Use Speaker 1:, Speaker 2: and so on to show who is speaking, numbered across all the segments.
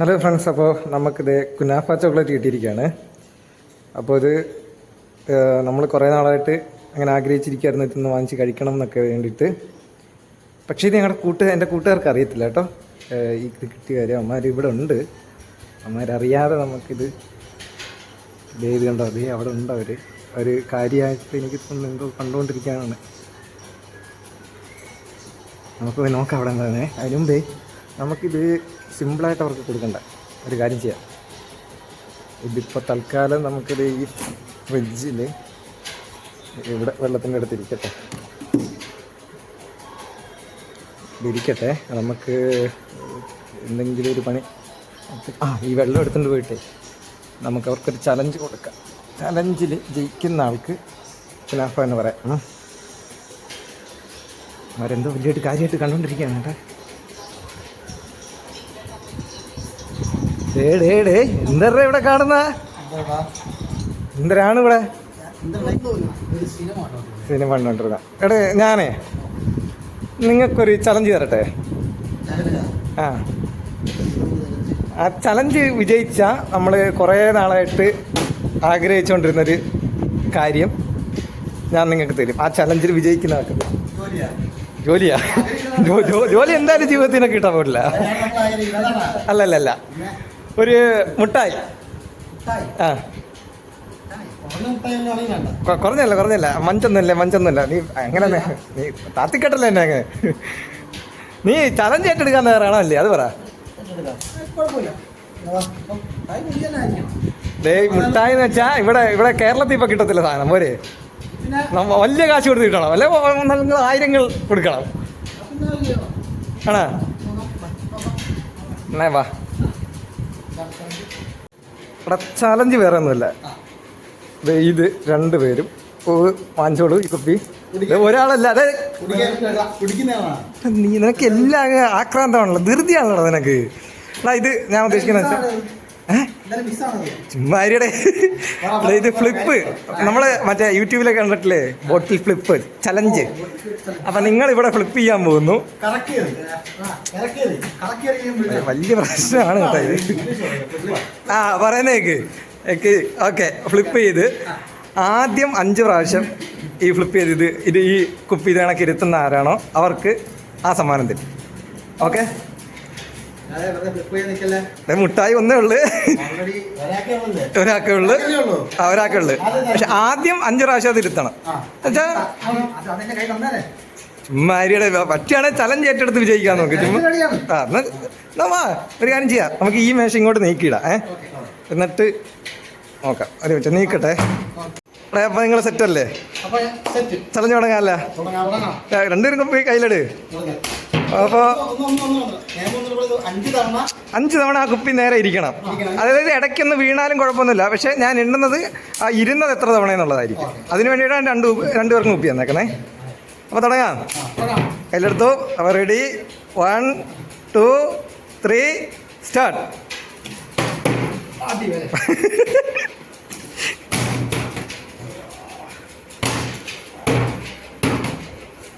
Speaker 1: Hello friends അപ്പോൾ നമുക്കിത് kunafa chocolate കിട്ടിയിരിക്കുകയാണ്. അപ്പോൾ ഇത് നമ്മൾ കുറേ നാളായിട്ട് അങ്ങനെ ആഗ്രഹിച്ചിരിക്കുകയായിരുന്നു ഇതൊന്ന് വാങ്ങിച്ച് കഴിക്കണം എന്നൊക്കെ വേണ്ടിയിട്ട്. പക്ഷേ ഇത് ഞങ്ങളുടെ കൂട്ട് എന്റെ കൂട്ടുകാർക്ക് അറിയത്തില്ല കേട്ടോ. ഈ കിട്ടിയ കാര്യം അമ്മമാർ ഇവിടെ ഉണ്ട്. അമ്മമാരറിയാതെ നമുക്കിത് ഇത് കണ്ടോ? അതേ അവിടെ ഉണ്ട് അവർ ഒരു കാര്യമായിട്ട് എനിക്ക് എന്തോ കണ്ടുകൊണ്ടിരിക്കുകയാണ് നമുക്ക് നോക്കാം അവിടെ എന്താണ് അതിനുമുമ്പേ നമുക്കിത് സിമ്പിളായിട്ട് അവർക്ക് കൊടുക്കണ്ട. ഒരു കാര്യം ചെയ്യാം. ഇതിപ്പോൾ തൽക്കാലം നമുക്കിത് ഈ ഫ്രിഡ്ജിൽ ഇവിടെ വെള്ളത്തിന്റെ അടുത്ത് ഇരിക്കട്ടെ. ഇരിക്കട്ടെ. നമുക്ക് എന്തെങ്കിലും ഒരു പണി. ആ ഈ വെള്ളം എടുത്തുകൊണ്ട് പോയിട്ടേ നമുക്ക് അവർക്കൊരു ചലഞ്ച് കൊടുക്കാം. ചലഞ്ചിൽ ജയിക്കുന്ന ആൾക്ക് കുനാഫ എന്ന് പറയാം. അവരെന്തോ വലിയൊരു കാര്യമായിട്ട് കണ്ടുകൊണ്ടിരിക്കുകയാണ് കേട്ടോ. ഡേ എന്തര ഇവിടെ കാണുന്ന? എന്തരാണ് ഇവിടെ സിനിമ കണ്ടോണ്ടിരുന്ന. എടേ ഞാനേ നിങ്ങൾക്കൊരു ചലഞ്ച് തരട്ടെ? ആ. ആ ചലഞ്ച് വിജയിച്ച നമ്മൾ കുറേ നാളായിട്ട് ആഗ്രഹിച്ചുകൊണ്ടിരുന്നൊരു കാര്യം ഞാൻ നിങ്ങൾക്ക് തരും. ആ ചലഞ്ചിൽ വിജയിക്കുന്ന ആൾക്ക്. ജോലിയാ? ജോലി എന്തായാലും ജീവിതത്തിനൊക്കെ കിട്ടാൻ പറ്റില്ല അല്ലല്ല അല്ല അല്ല ഒരു മുട്ടായി. ആ. കുറഞ്ഞല്ല കുറഞ്ഞല്ല മഞ്ചൊന്നുമില്ല മഞ്ചൊന്നുമില്ല. നീ അങ്ങനെ നെ- താത്തിക്കെട്ടല്ലേ എന്നെ അങ്ങ്? നീ ചലഞ്ച് ഏറ്റെടുക്കാൻ തയ്യാറാണോ അല്ലേ? അത് പറ. ദേ മുട്ടായി എന്ന് വെച്ചാ ഇവിടെ ഇവിടെ കേരളത്തിൽ ഇപ്പൊ കിട്ടത്തില്ല സാധനം പോരെ. വലിയ കാശ് കൊടുത്ത് കിട്ടണം. അല്ലെ നിങ്ങൾ ആയിരങ്ങൾ കൊടുക്കണം. ആണോ? എന്നാ വാ. ഇവിടെ ചാലഞ്ച് വേറെ ഒന്നുമില്ല. ഇത് രണ്ടുപേരും വാങ്ങിച്ചോളൂ ഈ കുപ്പി. ഒരാളല്ല അതെ നീ നിനക്ക് എല്ലാം ആക്രാന്തമാണല്ലോ. ധൃതിയാണല്ലോ നിനക്ക്. ഇത് ഞാൻ ഉദ്ദേശിക്കുന്ന ചുമ്മാരിയുടെ ഇത് ഫ്ലിപ്പ് നമ്മൾ മറ്റേ യൂട്യൂബിലൊക്കെ കണ്ടിട്ടില്ലേ? ബോട്ടിൽ ഫ്ലിപ്പ് ചലഞ്ച് അപ്പൊ നിങ്ങൾ ഇവിടെ ഫ്ലിപ്പ് ചെയ്യാൻ പോകുന്നു. വലിയ പ്രശ്നമാണ് കേട്ടോ ഇത്. ആ പറയുന്നേക്ക് ഓക്കെ ഫ്ലിപ്പ് ചെയ്ത്. ആദ്യം അഞ്ച് പ്രാവശ്യം ഈ ഫ്ലിപ്പ് ചെയ്ത് ഇത് ഇത് ഈ കുപ്പി ഇത് കണക്ക് ഇരുത്തുന്ന ആരാണോ അവർക്ക് ആ സമ്മാനം തരും. ഓക്കെ? മുട്ടായി ഒന്നേ ഉള്ളു. ഒരാക്കേ ഉള്ളു. ആ ഒരാക്കേ ഉള്ളു. പക്ഷെ ആദ്യം അഞ്ചു പ്രാവശ്യം തിരുത്തണം എന്നുവെച്ചാ ചുമ്മാരിയുടെ പറ്റിയാണെങ്കിൽ ചലഞ്ച് ഏറ്റെടുത്ത് വിജയിക്കാൻ നോക്ക്. ചുമ്മാ ആ എന്നാ ഒരു കാര്യം ചെയ്യാം. നമുക്ക് ഈ മേശ ഇങ്ങോട്ട് നീക്കിയിടാം ഏ? എന്നിട്ട് നോക്കാം. ഒരു മിനിറ്റ് നീക്കട്ടെ. എടാ അപ്പം നിങ്ങൾ സെറ്റ് അല്ലേ? ചലഞ്ച് തുടങ്ങാല്ല രണ്ടുപേരും പോയി കയ്യിലെട്. അപ്പോൾ
Speaker 2: അഞ്ച് തവണ
Speaker 1: ആ കുപ്പി നേരെ ഇരിക്കണം. അതായത് ഇടയ്ക്കൊന്ന് വീണാലും കുഴപ്പമൊന്നുമില്ല. പക്ഷെ ഞാൻ എണ്ണുന്നത് ആ ഇരുന്നത് എത്ര തവണ എന്നുള്ളതായിരിക്കും. അതിന് വേണ്ടിയിട്ടാണ് രണ്ട് രണ്ടു രണ്ട് പേർക്കും കുപ്പി തന്നേക്കണേ. അപ്പോൾ തുടങ്ങാം. കയ്യിലെടുത്തു അപ്പോൾ ready one two three start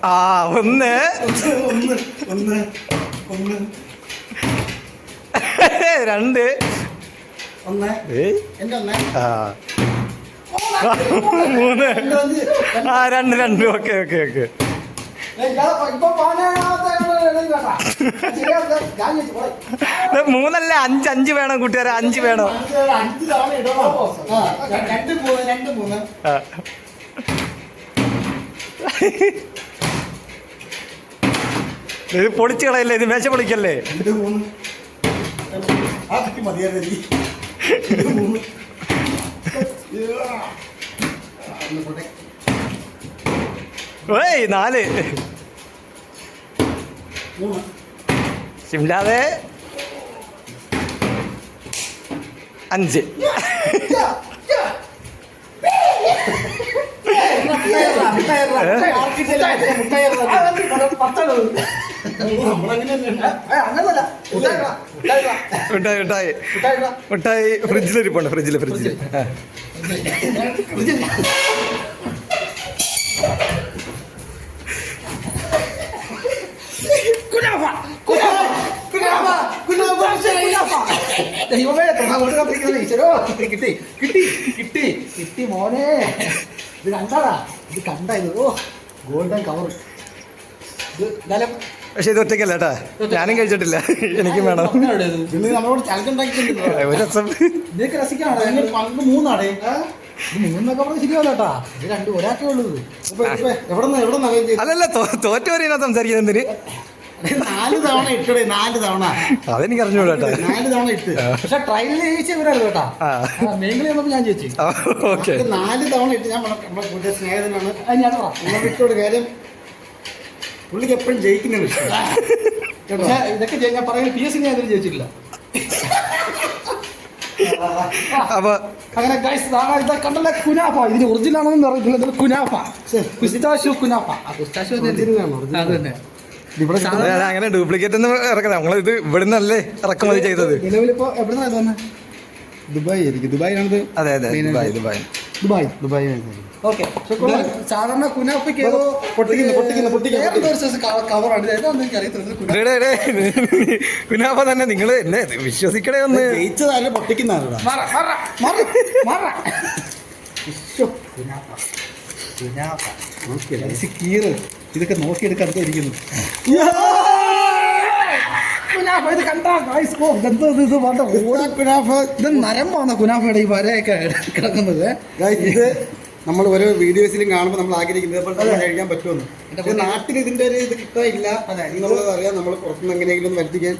Speaker 1: ആ ഒന്ന്.
Speaker 2: ഒന്ന് ഒന്ന് ഒന്ന്
Speaker 1: രണ്ട് മൂന്ന്. ആ രണ്ട് രണ്ട്. Okay okay okay. മൂന്നല്ലേ അഞ്ച് അഞ്ച് വേണം കൂട്ടുകാരെ അഞ്ച് വേണം.
Speaker 2: രണ്ട് മൂന്ന് രണ്ട് മൂന്ന്.
Speaker 1: ഇത് പൊളിച്ച് കളയല്ലേ? ഇത് മേശ പൊളിക്കല്ലേ. ഏയ് നാല്. സിംലാതെ അഞ്ച്.
Speaker 2: യാ, യാ. മുട്ടായിരടാ,
Speaker 1: മിഠായി മിഠായി. മിഠായി. ഫ്രിഡ്ജിലിരിപ്പുണ്ട് ഫ്രിഡ്ജിൽ ഫ്രിഡ്ജിൽ
Speaker 2: ദൈവമേ കിട്ടി കിട്ടി കിട്ടി കിട്ടി മോനെ ഇത് കണ്ടാടാ ഇത്. ഓ ഗോൾഡൻ കവർ ഇത് എന്തായാലും
Speaker 1: പക്ഷെ ഇത് ഒറ്റയ്ക്കല്ല കേട്ടാ. ഞാനും കഴിച്ചിട്ടില്ല. എനിക്കും വേണം. ഒരു രസം. അല്ലല്ല തോറ്റവരെയാ സംസാരിക്കുന്നത് എന്തിന്?
Speaker 2: നാല് തവണ ഇട്ടടേ നാല് തവണ.
Speaker 1: അതെനിക്ക് അറിഞ്ഞൂടാ
Speaker 2: നാല് തവണ ഇട്ട്. പക്ഷെ ട്രയലിൽ ജയിച്ച ഇവരായിരുന്നു കേട്ടാ. വന്നപ്പോ ഞാൻ ജയിച്ചു. നാല് തവണ ഇട്ട് ഞാൻ നമ്മുടെ സ്നേഹിതനാണ് ഞാൻ കാര്യം പുള്ളിക്ക് എപ്പോഴും ജയിക്കുന്ന പക്ഷേ ഇതൊക്കെ ജയി- ഞാൻ പറയുന്നത് പി എസ് സി ഞാൻ ഇതിൽ ജയിച്ചിട്ടില്ല.
Speaker 1: അപ്പൊ
Speaker 2: അങ്ങനെ ഗൈസ് ഇതാ കണ്ടല്ല കുനാഫ? ഇതിന് ഒറിജിനൽ ആണെന്ന് കുനാഫ. കുനാഫ. അത് തന്നെ
Speaker 1: അങ്ങനെ ഡ്യൂപ്ലിക്കേറ്റ് ഒന്നും ഇറക്കണം നമ്മളിത് ഇവിടുന്നല്ലേ ഇറക്കുമതി ചെയ്തത്.
Speaker 2: നിലവിലിപ്പോ എവിടുന്നാണ് തന്നെ ദുബായ് ആയിരിക്കും. ദുബായിലാണിത്
Speaker 1: അതെ അതെ. Dubai Dubai.
Speaker 2: Dubai Dubai okay. സാധാരണ കുനാഫയ്ക്ക് ഏതോ പൊട്ടിക്കുന്ന പൊട്ടിക്കുന്ന പൊട്ടിക്കുന്ന. കവറാണ് ഏതാണെന്ന് എനിക്ക് അറിയത്തില്ല. കുനാഫ.
Speaker 1: തന്നെ നിങ്ങൾ എന്നെ വിശ്വസിക്കണേ ഒന്ന്.
Speaker 2: ജയിച്ചതല്ല ഇതൊക്കെ നോക്കിയെടുക്കാൻ അടുത്തിരിക്കുന്നു കുനാഫ ഇത് കണ്ടാ ഗൈസ് ഓ ഇതെന്തോ ഇത് ഇത് വേണ്ട ഓടാ കുനാഫ? ഇത് നരമ്പാണ് കുനാഫയുടെ ഈ വരയൊക്കെ കിടക്കുന്നത്.
Speaker 3: ഇത് നമ്മൾ ഓരോ വീഡിയോസിലും കാണുമ്പോൾ നമ്മൾ ആഗ്രഹിക്കുന്നത് ഇതേപോലെ തന്നെ കഴിക്കാൻ പറ്റുമെന്ന്. പക്ഷേ നാട്ടിൽ ഇതിന്റെ ഒരു ഇത് കിട്ടാനില്ല. എന്നുള്ളത് അറിയാം. നമ്മൾ പുറത്തുനിന്ന് എങ്ങനെയെങ്കിലും വരുത്തിക്കാൻ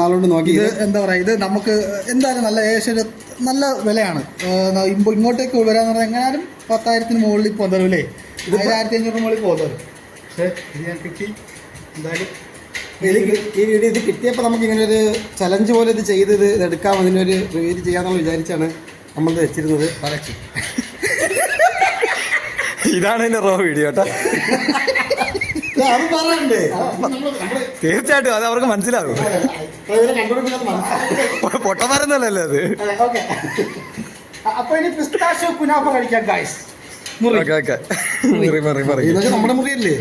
Speaker 3: നാളുകൊണ്ട് നോക്കി
Speaker 2: ഇത് എന്താ പറയാ ഇത് നമുക്ക് എന്തായാലും നല്ല ഏകദേശം നല്ല വിലയാണ്. ഇങ്ങോട്ടേക്ക് വരാന്ന് പറഞ്ഞാൽ എങ്ങനെയാലും പത്തായിരത്തിന് മുകളിൽ പോകുന്നവരും അല്ലേ? ആയിരത്തി അഞ്ഞൂറിന് മുകളിൽ പോകുന്നവരും പക്ഷേ ഇത് ഞാൻ കിട്ടി. എന്തായാലും
Speaker 3: ഇത് ഈ വീഡിയോ ഇത് കിട്ടിയപ്പോൾ നമുക്ക് ഇങ്ങനെ ഒരു ചലഞ്ച് പോലെ ഇത് ചെയ്ത് ഇത് എടുക്കാം അതിനൊരു റിവ്യൂ ചെയ്യാന്നുള്ള വിചാരിച്ചാണ് നമ്മളിത് വെച്ചിരുന്നത്.
Speaker 2: വരച്ചു
Speaker 1: ഇതാണ് എന്റെ റോ വീഡിയോ കേട്ടോ
Speaker 3: ഇത് അത് പറയണ്ടേ. നമ്മൾ നമ്മൾ
Speaker 1: തീർച്ചയായിട്ടും അത് അവർക്ക് മനസ്സിലാകും.
Speaker 3: ഇതിനെ കണ്ടുപിടിക്കുന്നത് മനസ്സിലായി
Speaker 1: പൊട്ടമരുന്നല്ലേ അത്?
Speaker 2: ഓക്കെ. അപ്പൊ ഇനി പിസ്താഷോ കുനാഫ കഴിക്കാം ഗായ്സ് മുറി.
Speaker 1: Okay okay. മറി മറി മറി.
Speaker 3: ഇതൊക്കെ നമ്മുടെ മുറിയല്ലേ?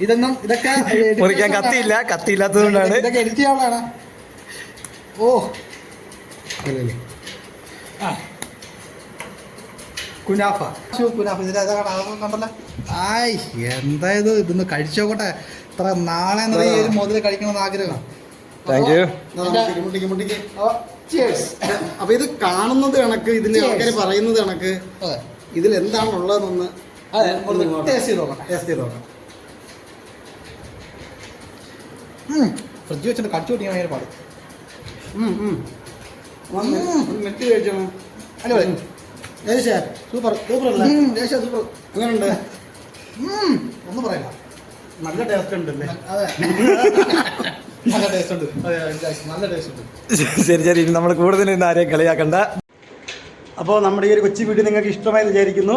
Speaker 2: ഇതൊന്നും ഇതൊക്കെ
Speaker 1: മുറിക്കാൻ കത്തിയില്ല കത്തിയില്ലാത്തതുകൊണ്ടാണ്
Speaker 2: ഇതൊക്കെ എഡിറ്റ് ചെയ്യാനുള്ളതാണ്. ഓ.
Speaker 3: അല്ലല്ലേ.
Speaker 2: ആ. കുനാഫ. കുനാഫ കണ്ടല്ല ആയ് എന്തായത് ഇതൊന്ന് കഴിച്ചോട്ടെ ഇത്ര നാളെ ഈ ഒരു മുതൽ കഴിക്കണമെന്ന് ആഗ്രഹം.
Speaker 1: താങ്ക് യു
Speaker 3: അപ്പൊ ഇത് കാണുന്നത് കണക്ക് ഇതിന്റെ. ആൾക്കാർ പറയുന്നത് കണക്ക് ഇതിൽ എന്താണ് ഉള്ളതെന്നൊന്ന്
Speaker 2: ഒന്ന് ടേസ്റ്റ് ചെയ്ത് നോക്കാം
Speaker 3: ടേസ്റ്റ് ചെയ്ത് നോക്കാം
Speaker 2: ഫ്രിഡ്ജ് വെച്ചിട്ട് കടിച്ചു കൂട്ടിയാൽ ഭയങ്കര പാട്.
Speaker 3: മെറ്റ് കഴിച്ചോണം
Speaker 2: അടിപൊളി.
Speaker 3: സൂപ്പർ. സൂപ്പർ അല്ലേ?
Speaker 2: സൂപ്പർ.
Speaker 3: അങ്ങനെയുണ്ട്
Speaker 2: ഉം, ഒന്നും പറയില്ല.
Speaker 3: നല്ല ടേസ്റ്റ് ഉണ്ടല്ലേ?
Speaker 2: അതെ. നല്ല ടേസ്റ്റ് ഉണ്ട്. അതെ നല്ല ടേസ്റ്റ് ഉണ്ട്.
Speaker 1: ശരി ശരി ഇനി നമ്മൾ കൂടുതൽ ഇന്ന് ആരെയും കളിയാക്കണ്ട.
Speaker 3: അപ്പോൾ നമ്മുടെ ഈ ഒരു കൊച്ചു വീഡിയോ നിങ്ങൾക്ക് ഇഷ്ടമായി വിചാരിക്കുന്നു.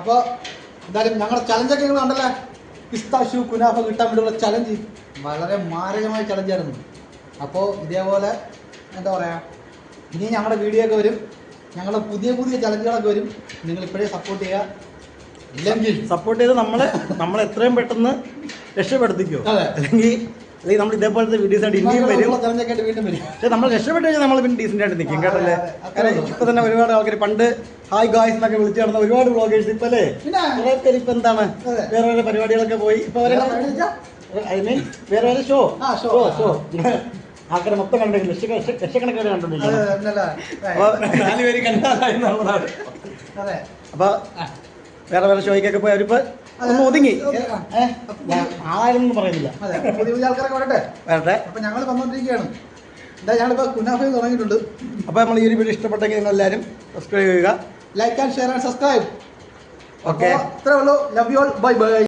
Speaker 2: അപ്പോൾ എന്തായാലും ഞങ്ങളുടെ ചലഞ്ചൊക്കെ നിങ്ങൾ കണ്ടല്ലേ? പിസ്താഷു കുനാഫ കിട്ടാൻ വേണ്ടിയുള്ള ചലഞ്ച് വളരെ മാരകമായ ചലഞ്ചായിരുന്നു അപ്പോൾ ഇതേപോലെ എന്താ പറയുക ഇനി ഞങ്ങളുടെ വീഡിയോ ഒക്കെ വരും. ഞങ്ങളുടെ പുതിയ പുതിയ ചലഞ്ചുകളൊക്കെ വരും. നിങ്ങൾ ഇപ്പോഴേ സപ്പോർട്ട് ചെയ്യുക. ഇല്ലെങ്കിൽ
Speaker 3: സപ്പോർട്ട് ചെയ്ത് നമ്മളെ നമ്മൾ എത്രയും പെട്ടെന്ന് രക്ഷപ്പെടുത്തിക്കോ.
Speaker 2: അതെ.
Speaker 3: അല്ലെങ്കിൽ അല്ലെങ്കിൽ നമ്മൾ ഇതേപോലത്തെ വീഡിയോസ് ആയിട്ട് ഇനിയും വരും. പക്ഷേ നമ്മൾ രക്ഷപ്പെട്ട് കഴിഞ്ഞാൽ നമ്മൾ പിന്നെ ഡീസന്റ് ആയിട്ട് നിൽക്കും കേട്ടല്ലേ. കാരണം ഇപ്പൊ തന്നെ ഒരുപാട് ആൾക്കാർ പണ്ട് ഹായ് ഗായ്സ് എന്നൊക്കെ വിളിച്ചു നടന്ന ഒരുപാട് വ്ളോഗേഴ്സ് ഇപ്പൊ അല്ലേ? കുറേ പേര് ഇപ്പൊ എന്താണ്. വേറെ വേറെ പരിപാടികളൊക്കെ പോയി. ഇപ്പൊ ഐ മീൻ വേറെ വേറെ ഷോ
Speaker 2: ഷോ.
Speaker 3: ഷോ ആൾക്കാരെ മൊത്തം കണ്ടെങ്കിൽ ലക്ഷക്കണക്കിന് കണ്ടിട്ടുണ്ട് നമ്മളാണ്
Speaker 2: അതെ
Speaker 3: അപ്പൊ വേറെ വേറെ ഷോയ്ക്കൊക്കെ പോയി അവരിപ്പോ ഒന്ന് ഒതുങ്ങി. ആളായാലും പറയുന്നില്ല.
Speaker 2: അതെ പുതിയ പുതിയ ആൾക്കാരൊക്കെ വരട്ടെ?
Speaker 3: വരട്ടെ.
Speaker 2: അപ്പൊ ഞങ്ങൾ വന്നോണ്ടിരിക്കുകയാണ്. എന്താ ഞങ്ങളിപ്പോ കുനാഫയിൽ തുടങ്ങിയിട്ടുണ്ട്.
Speaker 3: അപ്പൊ നമ്മൾ ഈ ഒരു വീഡിയോ ഇഷ്ടപ്പെട്ടെങ്കിൽ നിങ്ങൾ എല്ലാവരും സബ്സ്ക്രൈബ് ചെയ്യുക
Speaker 2: like and share and subscribe
Speaker 3: okay
Speaker 2: ഇത്രേ ഉള്ളൂ. Love you all bye bye